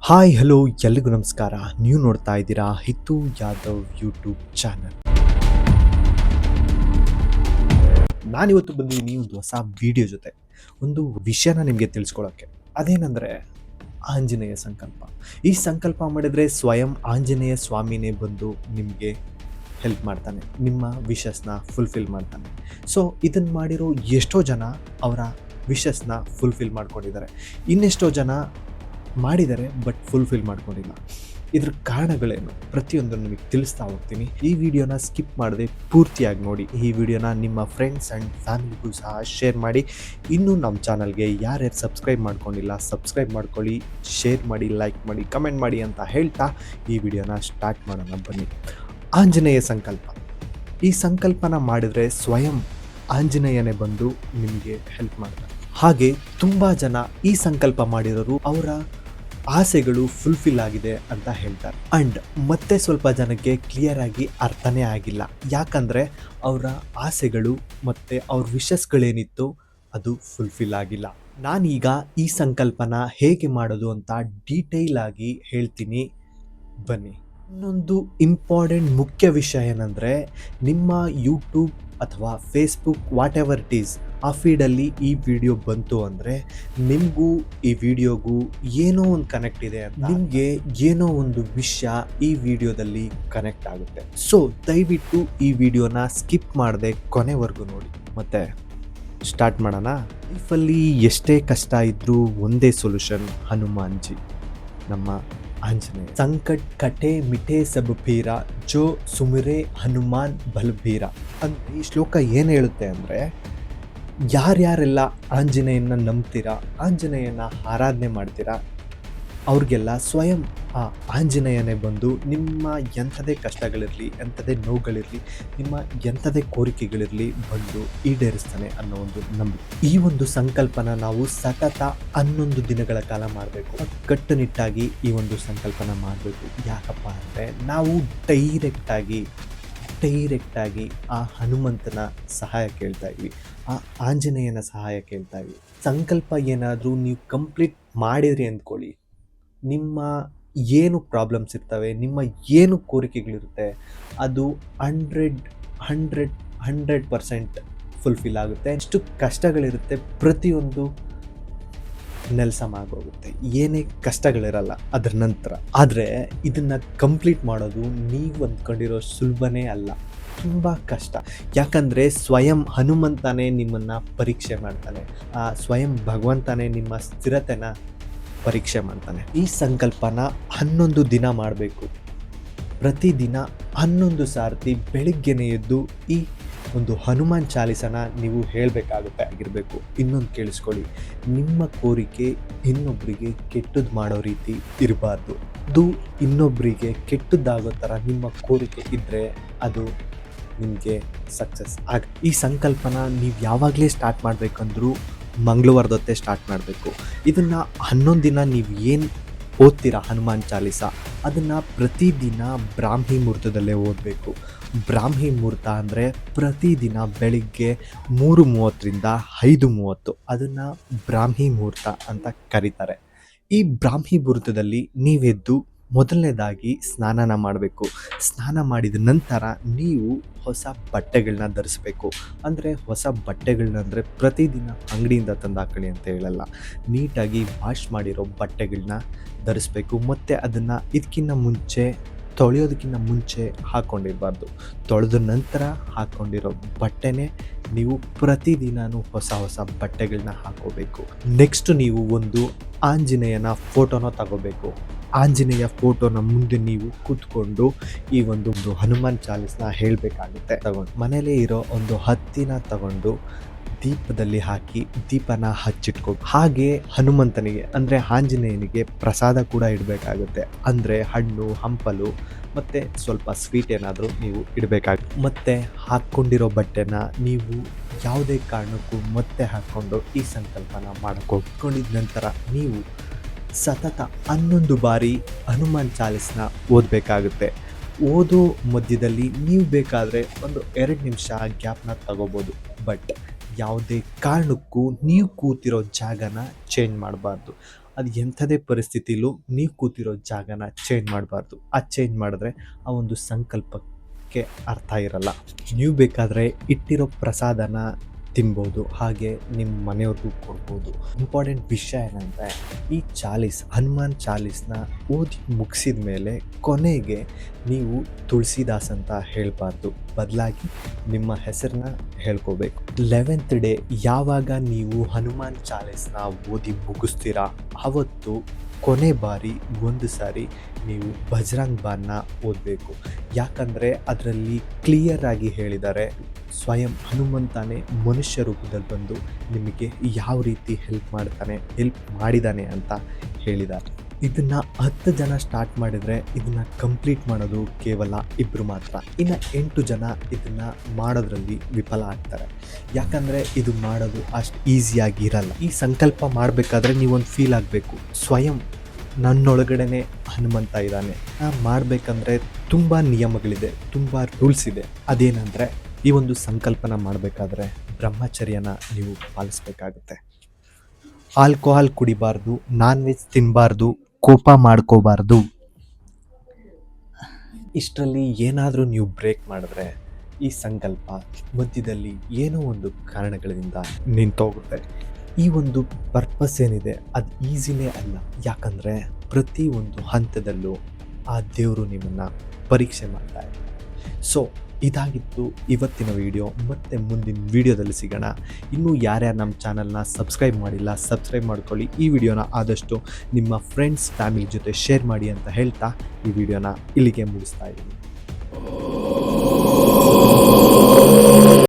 Hi hello ಎಲ್ರಿಗೂ ನಮಸ್ಕಾರ. ನೀವು ನೋಡ್ತಾ ಇದ್ದೀರಾ ಹಿತ್ತು ಯಾದವ್ ಯೂಟ್ಯೂಬ್ ಚಾನಲ್ ನಾನಿವತ್ತು ಬಂದಿದ್ದೀನಿ ಒಂದು ಹೊಸ ವಿಡಿಯೋ ಜೊತೆ. ಒಂದು ವಿಷಯನ ನಿಮಗೆ ತಿಳಿಸ್ಕೊಳಕ್ಕೆ. ಅದೇನೆಂದರೆ, ಆಂಜನೇಯ ಸಂಕಲ್ಪ. ಈ ಸಂಕಲ್ಪ ಮಾಡಿದರೆ ಸ್ವಯಂ ಆಂಜನೇಯ ಸ್ವಾಮಿನೇ ಬಂದು ನಿಮಗೆ ಹೆಲ್ಪ್ ಮಾಡ್ತಾನೆ. ನಿಮ್ಮ ವಿಶಸ್ನ ಫುಲ್ಫಿಲ್ ಮಾಡ್ತಾನೆ. ಸೊ ಇದನ್ನು ಮಾಡಿರೋ ಎಷ್ಟೋ ಜನ ಅವರ ವಿಶಸ್ನ ಫುಲ್ಫಿಲ್ ಮಾಡ್ಕೊಂಡಿದ್ದಾರೆ. ಇನ್ನೆಷ್ಟೋ ಜನ ಮಾಡಿದ್ದಾರೆ ಬಟ್ ಫುಲ್ಫಿಲ್ ಮಾಡ್ಕೊಂಡಿಲ್ಲ. ಇದ್ರ ಕಾರಣಗಳೇನು? ಪ್ರತಿಯೊಂದನ್ನು ನಿಮಗೆ ತಿಳಿಸ್ತಾ ಹೋಗ್ತೀನಿ. ಈ ವಿಡಿಯೋನ ಸ್ಕಿಪ್ ಮಾಡದೆ ಪೂರ್ತಿಯಾಗಿ ನೋಡಿ. ಈ ವಿಡಿಯೋನ ನಿಮ್ಮ ಫ್ರೆಂಡ್ಸ್ ಆ್ಯಂಡ್ ಫ್ಯಾಮಿಲಿಗೂ ಸಹ ಶೇರ್ ಮಾಡಿ. ಇನ್ನೂ ನಮ್ಮ ಚಾನಲ್ಗೆ ಯಾರ್ಯಾರು ಸಬ್ಸ್ಕ್ರೈಬ್ ಮಾಡ್ಕೊಂಡಿಲ್ಲ ಸಬ್ಸ್ಕ್ರೈಬ್ ಮಾಡ್ಕೊಳ್ಳಿ ಶೇರ್ ಮಾಡಿ ಲೈಕ್ ಮಾಡಿ ಕಮೆಂಟ್ ಮಾಡಿ ಅಂತ ಹೇಳ್ತಾ ಈ ವಿಡಿಯೋನ ಸ್ಟಾರ್ಟ್ ಮಾಡೋಣ ಬನ್ನಿ. ಆಂಜನೇಯ ಸಂಕಲ್ಪ. ಈ ಸಂಕಲ್ಪನ ಮಾಡಿದರೆ ಸ್ವಯಂ ಆಂಜನೇಯನೇ ಬಂದು ನಿಮಗೆ ಹೆಲ್ಪ್ ಮಾಡ್ತಾರೆ. ಹಾಗೆ ತುಂಬ ಜನ ಈ ಸಂಕಲ್ಪ ಮಾಡಿರೋರು ಅವರ ಆಸೆಗಳು ಫುಲ್ಫಿಲ್ ಆಗಿದೆ ಅಂತ ಹೇಳ್ತಾರೆ. ಅಂಡ್ ಮತ್ತೆ ಸ್ವಲ್ಪ ಜನಕ್ಕೆ ಕ್ಲಿಯರ್ ಆಗಿ ಅರ್ಥನೇ ಆಗಿಲ್ಲ. ಯಾಕಂದ್ರೆ ಅವರ ಆಸೆಗಳು ಮತ್ತೆ ಅವ್ರ ವಿಶಸ್ಗಳೇನಿತ್ತು ಅದು ಫುಲ್ಫಿಲ್ ಆಗಿಲ್ಲ. ನಾನೀಗ ಈ ಸಂಕಲ್ಪನ ಹೇಗೆ ಮಾಡೋದು ಅಂತ ಡೀಟೇಲ್ ಆಗಿ ಹೇಳ್ತೀನಿ. ಬನ್ನಿ. ಇನ್ನೊಂದು ಇಂಪಾರ್ಟೆಂಟ್ ಮುಖ್ಯ ವಿಷಯ ಏನಂದರೆ, ನಿಮ್ಮ ಯೂಟ್ಯೂಬ್ ಅಥವಾ Facebook whatever it is ಆ ಫೀಡಲ್ಲಿ ಈ ವಿಡಿಯೋ ಬಂತು ಅಂದರೆ, ನಿಮಗೂ ಈ ವಿಡಿಯೋಗೂ ಏನೋ ಒಂದು ಕನೆಕ್ಟ್ ಇದೆ ಅಂತ ನಿಮಗೆ ಏನೋ ಒಂದು ವಿಷಯ ಈ ವಿಡಿಯೋದಲ್ಲಿ ಕನೆಕ್ಟ್ ಆಗುತ್ತೆ. ಸೊ ದಯವಿಟ್ಟು ಈ ವಿಡಿಯೋನ ಸ್ಕಿಪ್ ಮಾಡದೆ ಕೊನೆವರೆಗೂ ನೋಡಿ. ಮತ್ತೆ ಸ್ಟಾರ್ಟ್ ಮಾಡೋಣ. ಲೈಫಲ್ಲಿ ಎಷ್ಟೇ ಕಷ್ಟ ಇದ್ದರೂ ಒಂದೇ ಸೊಲ್ಯೂಷನ್ ಹನುಮಾನ್ಜಿ. ನಮ್ಮ ಆಂಜನೇಯ. ಸಂಕಟ್, ಕಟೆ ಮಿಠೆ ಸಬ್ ಭೀರ ಜೋ, ಸುಮಿರೆ, ಹನುಮಾನ್, ಬಲ್ಬೀರ. ಅಂತ ಈ ಶ್ಲೋಕ ಏನು ಹೇಳುತ್ತೆ ಅಂದರೆ, ಯಾರ್ಯಾರೆಲ್ಲ ಆಂಜನೇಯನ ನಂಬ್ತೀರಾ, ಆಂಜನೇಯನ ಆರಾಧನೆ ಮಾಡ್ತೀರಾ ಅವ್ರಿಗೆಲ್ಲ ಸ್ವಯಂ ಆ ಆಂಜನೇಯನೇ ಬಂದು ನಿಮ್ಮ ಎಂಥದೇ ಕಷ್ಟಗಳಿರಲಿ, ಎಂಥದೇ ನೋವುಗಳಿರಲಿ, ನಿಮ್ಮ ಎಂಥದೇ ಕೋರಿಕೆಗಳಿರಲಿ ಬಂದು ಈಡೇರಿಸ್ತಾನೆ ಅನ್ನೋ ಒಂದು ನಂಬಿಕೆ. ಈ ಒಂದು ಸಂಕಲ್ಪನ ನಾವು ಸತತ ಹನ್ನೊಂದು ದಿನಗಳ ಕಾಲ ಮಾಡಬೇಕು. ಕಟ್ಟುನಿಟ್ಟಾಗಿ ಈ ಒಂದು ಸಂಕಲ್ಪನ ಮಾಡಬೇಕು. ಯಾಕಪ್ಪ ಅಂದರೆ ನಾವು ಡೈರೆಕ್ಟಾಗಿ ಡೈರೆಕ್ಟಾಗಿ ಆ ಹನುಮಂತನ ಸಹಾಯ ಕೇಳ್ತಾ ಇದ್ವಿ. ಆ ಆಂಜನೇಯನ ಸಹಾಯ ಕೇಳ್ತಾ ಇದ್ವಿ. ಸಂಕಲ್ಪ ಏನಾದರೂ ನೀವು ಕಂಪ್ಲೀಟ್ ಮಾಡಿದ್ರಿ ಅಂದ್ಕೊಳ್ಳಿ. ನಿಮ್ಮ ಏನು ಪ್ರಾಬ್ಲಮ್ಸ್ ಇರ್ತವೆ, ನಿಮ್ಮ ಏನು ಕೋರಿಕೆಗಳಿರುತ್ತೆ, ಅದು hundred hundred hundred percent fulfil ಆಗುತ್ತೆ. ಎಷ್ಟು ಕಷ್ಟಗಳಿರುತ್ತೆ ಪ್ರತಿಯೊಂದು ನೆಲಸಮ ಆಗೋಗುತ್ತೆ. ಏನೇ ಕಷ್ಟಗಳಿರಲ್ಲ, ಅದ್ರ ನಂತರ. ಆದರೆ ಇದನ್ನು ಕಂಪ್ಲೀಟ್ ಮಾಡೋದು ನೀವು ಅಂದ್ಕೊಂಡಿರೋ ಸುಲಭನೇ ಅಲ್ಲ. ತುಂಬ ಕಷ್ಟ. ಯಾಕಂದರೆ ಸ್ವಯಂ ಹನುಮಂತನೇ ನಿಮ್ಮನ್ನು ಪರೀಕ್ಷೆ ಮಾಡ್ತಾನೆ. ಆ ಸ್ವಯಂ ಭಗವಂತನೇ ನಿಮ್ಮ ಸ್ಥಿರತೆನ ಪರೀಕ್ಷೆ ಮಾಡ್ತಾನೆ. ಈ ಸಂಕಲ್ಪನ ಹನ್ನೊಂದು ದಿನ ಮಾಡಬೇಕು. ಪ್ರತಿದಿನ ಹನ್ನೊಂದು ಸಾರ್ತಿ ಬೆಳಿಗ್ಗೆನೇ ಎದ್ದು ಈ ಒಂದು ಹನುಮಾನ್ ಚಾಲಿಸನ ನೀವು ಹೇಳಬೇಕಾಗುತ್ತೆ. ಆಗಿರಬೇಕು. ಇನ್ನೊಂದು ಕೇಳಿಸ್ಕೊಳ್ಳಿ. ನಿಮ್ಮ ಕೋರಿಕೆ ಇನ್ನೊಬ್ಬರಿಗೆ ಕೆಟ್ಟದ್ದು ಮಾಡೋ ರೀತಿ ಇರಬಾರ್ದು. ಅದು ಇನ್ನೊಬ್ಬರಿಗೆ ಕೆಟ್ಟದ್ದಾಗೋ ಥರ ನಿಮ್ಮ ಕೋರಿಕೆ ಇದ್ದರೆ ಅದು ನಿಮಗೆ ಸಕ್ಸಸ್ ಆಗ ಈ ಸಂಕಲ್ಪನ ನೀವು ಯಾವಾಗಲೇ ಸ್ಟಾರ್ಟ್ ಮಾಡಬೇಕಂದ್ರೂ ಮಂಗಳವಾರದೊತ್ತೆ ಸ್ಟಾರ್ಟ್ ಮಾಡಬೇಕು. ಇದನ್ನು ಹನ್ನೊಂದು ದಿನ ನೀವು ಏನು ಓದ್ತೀರಾ ಹನುಮಾನ್ ಚಾಲಿಸ? ಅದನ್ನು ಪ್ರತಿದಿನ ಬ್ರಾಹ್ಮಿ ಮುಹೂರ್ತದಲ್ಲೇ ಓದಬೇಕು. ಬ್ರಾಹ್ಮಿ ಮುಹೂರ್ತ ಅಂದರೆ ಪ್ರತಿದಿನ ಬೆಳಿಗ್ಗೆ ಮೂರು ಮೂವತ್ತರಿಂದ ಐದು ಮೂವತ್ತು. ಅದನ್ನು ಬ್ರಾಹ್ಮಿ ಮುಹೂರ್ತ ಅಂತ ಕರೀತಾರೆ. ಈ ಬ್ರಾಹ್ಮಿ ಮುಹೂರ್ತದಲ್ಲಿ ನೀವೆದ್ದು ಮೊದಲನೇದಾಗಿ ಸ್ನಾನನ ಮಾಡಬೇಕು. ಸ್ನಾನ ಮಾಡಿದ ನಂತರ ನೀವು ಹೊಸ ಬಟ್ಟೆಗಳನ್ನ ಧರಿಸಬೇಕು. ಅಂದರೆ ಹೊಸ ಬಟ್ಟೆಗಳನ್ನ ಅಂದರೆ ಪ್ರತಿದಿನ ಅಂಗಡಿಯಿಂದ ತಂದು ಹಾಕೊಳ್ಳಿ ಅಂತ ಹೇಳಲ್ಲ. ನೀಟಾಗಿ ವಾಶ್ ಮಾಡಿರೋ ಬಟ್ಟೆಗಳನ್ನ ಧರಿಸ್ಬೇಕು. ಮತ್ತು ಅದನ್ನು ಇದಕ್ಕಿಂತ ಮುಂಚೆ ತೊಳೆಯೋದಕ್ಕಿಂತ ಮುಂಚೆ ಹಾಕ್ಕೊಂಡಿರಬಾರ್ದು ತೊಳೆದ ನಂತರ ಹಾಕ್ಕೊಂಡಿರೋ ಬಟ್ಟೆನೇ ನೀವು ಪ್ರತಿದಿನವೂ ಹೊಸ ಹೊಸ ಬಟ್ಟೆಗಳನ್ನ ಹಾಕೋಬೇಕು. ನೆಕ್ಸ್ಟ್ ನೀವು ಒಂದು ಆಂಜನೇಯನ ಫೋಟೋನ ತಗೋಬೇಕು. ಆಂಜನೇಯ ಫೋಟೋನ ಮುಂದೆ ನೀವು ಕೂತ್ಕೊಂಡು ಈ ಒಂದು ಹನುಮಾನ್ ಚಾಲಿಸ್ನ ಹೇಳಬೇಕಾಗುತ್ತೆ. ತಗೊಂಡು ಮನೇಲಿ ಇರೋ ಒಂದು ಹತ್ತಿನ ತಗೊಂಡು ದೀಪದಲ್ಲಿ ಹಾಕಿ ದೀಪನ ಹಚ್ಚಿಟ್ಕೊ ಹಾಗೆ ಹನುಮಂತನಿಗೆ, ಅಂದರೆ ಆಂಜನೇಯನಿಗೆ ಪ್ರಸಾದ ಕೂಡ ಇಡಬೇಕಾಗುತ್ತೆ. ಅಂದರೆ ಹಣ್ಣು, ಹಂಪಲು, ಮತ್ತು ಸ್ವಲ್ಪ ಸ್ವೀಟ್ ಏನಾದರೂ ನೀವು ಇಡಬೇಕಾಗುತ್ತೆ. ಮತ್ತು ಹಾಕ್ಕೊಂಡಿರೋ ಬಟ್ಟೆನ ನೀವು ಯಾವುದೇ ಕಾರಣಕ್ಕೂ ಮತ್ತೆ ಹಾಕ್ಕೊಂಡು ಈ ಸಂಕಲ್ಪನ ಮಾಡ್ಕೊಂಡಿದ ನಂತರ ನೀವು ಸತತ ಹನ್ನೊಂದು ಬಾರಿ ಹನುಮಾನ್ ಚಾಲಿಸ್ನ ಓದಬೇಕಾಗುತ್ತೆ. ಓದೋ ಮಧ್ಯದಲ್ಲಿ ನೀವು ಬೇಕಾದರೆ ಒಂದು ಎರಡು ನಿಮಿಷ ಗ್ಯಾಪ್ನ ತಗೋಬೋದು. ಬಟ್ ಯಾವುದೇ ಕಾರಣಕ್ಕೂ ನೀವು ಕೂತಿರೋ ಜಾಗನ ಚೇಂಜ್ ಮಾಡಬಾರ್ದು. ಅದು ಎಂಥದೇ ಪರಿಸ್ಥಿತಿಲೂ ನೀವು ಕೂತಿರೋ ಜಾಗನ ಚೇಂಜ್ ಮಾಡಬಾರ್ದು. ಆ ಚೇಂಜ್ ಮಾಡಿದ್ರೆ ಆ ಒಂದು ಸಂಕಲ್ಪಕ್ಕೆ ಅರ್ಥ ಇರಲ್ಲ. ನೀವು ಬೇಕಾದರೆ ಇಟ್ಟಿರೋ ಪ್ರಸಾದನ ತಿನ್ಬೋದು, ಹಾಗೆ ನಿಮ್ಮ ಮನೆಯವ್ರಿಗೂ ಕೊಡ್ಬೋದು. ಇಂಪಾರ್ಟೆಂಟ್ ವಿಷಯ ಏನಂದರೆ, ಈ ಚಾಲೀಸ್, ಹನುಮಾನ್ ಚಾಲೀಸ್ನ ಓದಿ ಮುಗಿಸಿದ ಮೇಲೆ ಕೊನೆಗೆ ನೀವು ತುಳಸಿದಾಸ್ ಅಂತ ಹೇಳಬಾರ್ದು. ಬದಲಾಗಿ ನಿಮ್ಮ ಹೆಸರನ್ನ ಹೇಳ್ಕೋಬೇಕು. ಲೆವೆಂತ್ ಡೇ ಯಾವಾಗ ನೀವು ಹನುಮಾನ್ ಚಾಲೀಸ್ನ ಓದಿ ಮುಗಿಸ್ತೀರಾ? ಆವತ್ತು ಕೊನೆ ಬಾರಿ ಒಂದು ಸಾರಿ ನೀವು ಬಜರಂಗ್ ಬಾನ್ನ ಓದಬೇಕು. ಯಾಕಂದರೆ ಅದರಲ್ಲಿ ಕ್ಲಿಯರ್ ಆಗಿ ಹೇಳಿದ್ದಾರೆ, ಸ್ವಯಂ ಹನುಮಂತನೇ ಮನುಷ್ಯ ರೂಪದಲ್ಲಿ ಬಂದು ನಿಮಗೆ ಯಾವ ರೀತಿ ಹೆಲ್ಪ್ ಮಾಡ್ತಾನೆ ಹೆಲ್ಪ್ ಮಾಡಿದ್ದಾನೆ ಅಂತ ಹೇಳಿದ್ದಾರೆ. ಇದನ್ನು ಹತ್ತು ಜನ ಸ್ಟಾರ್ಟ್ ಮಾಡಿದ್ರೆ ಇದನ್ನ ಕಂಪ್ಲೀಟ್ ಮಾಡೋದು ಕೇವಲ ಇಬ್ಬರು ಮಾತ್ರ. ಇನ್ನು ಎಂಟು ಜನ ಇದನ್ನ ಮಾಡೋದ್ರಲ್ಲಿ ವಿಫಲ ಆಗ್ತಾರೆ. ಯಾಕಂದ್ರೆ ಇದು ಮಾಡೋದು ಅಷ್ಟು ಈಸಿಯಾಗಿ ಇರಲ್ಲ. ಈ ಸಂಕಲ್ಪ ಮಾಡಬೇಕಾದ್ರೆ ನೀವೊಂದು ಫೀಲ್ ಆಗಬೇಕು. ಸ್ವಯಂ ನನ್ನೊಳಗಡೆನೆ ಹನುಮಂತ ಇದ್ದಾನೆ. ನಾ ಮಾಡಬೇಕಂದ್ರೆ ತುಂಬ ನಿಯಮಗಳಿದೆ, ತುಂಬ ರೂಲ್ಸ್ ಇದೆ. ಅದೇನಂದರೆ ಈ ಒಂದು ಸಂಕಲ್ಪನ ಮಾಡಬೇಕಾದ್ರೆ ಬ್ರಹ್ಮಚರ್ಯನ ನೀವು ಪಾಲಿಸ್ಬೇಕಾಗುತ್ತೆ. ಆಲ್ಕೋಹಾಲ್ ಕುಡಿಬಾರ್ದು ನಾನ್ ವೆಜ್ ತಿನ್ನಬಾರ್ದು ಕೋಪ ಮಾಡ್ಕೋಬಾರ್ದು. ಇಷ್ಟರಲ್ಲಿ ಏನಾದರೂ ನೀವು ಬ್ರೇಕ್ ಮಾಡಿದ್ರೆ ಈ ಸಂಕಲ್ಪ ಮಧ್ಯದಲ್ಲಿ ಏನೋ ಒಂದು ಕಾರಣಗಳಿಂದ ನಿಂತೋಗುತ್ತೆ. ಈ ಒಂದು ಪರ್ಪಸ್ ಏನಿದೆ ಅದು ಈಸಿನೇ ಅಲ್ಲ. ಯಾಕಂದರೆ ಪ್ರತಿ ಒಂದು ಹಂತದಲ್ಲೂ ಆ ದೇವರು ನಿಮ್ಮನ್ನು ಪರೀಕ್ಷೆ ಮಾಡ್ತಾ ಇರ್ತಾರೆ ಸೊ ಇದಾಗಿತ್ತು ಇವತ್ತಿನ ವಿಡಿಯೋ. ಮತ್ತೆ ಮುಂದಿನ ವಿಡಿಯೋದಲ್ಲಿ ಸಿಗೋಣ. ಇನ್ನೂ ಯಾರ್ಯಾರು ನಮ್ಮ ಚಾನಲ್ನ ಸಬ್ಸ್ಕ್ರೈಬ್ ಮಾಡಿಲ್ಲ, ಸಬ್ಸ್ಕ್ರೈಬ್ ಮಾಡ್ಕೊಳ್ಳಿ. ಈ ವಿಡಿಯೋನ ಆದಷ್ಟು ನಿಮ್ಮ ಫ್ರೆಂಡ್ಸ್ ಫ್ಯಾಮಿಲಿ ಜೊತೆ ಶೇರ್ ಮಾಡಿ ಅಂತ ಹೇಳ್ತಾ ಈ ವಿಡಿಯೋನ ಇಲ್ಲಿಗೆ ಮುಗಿಸ್ತಾ ಇದ್ದೀನಿ.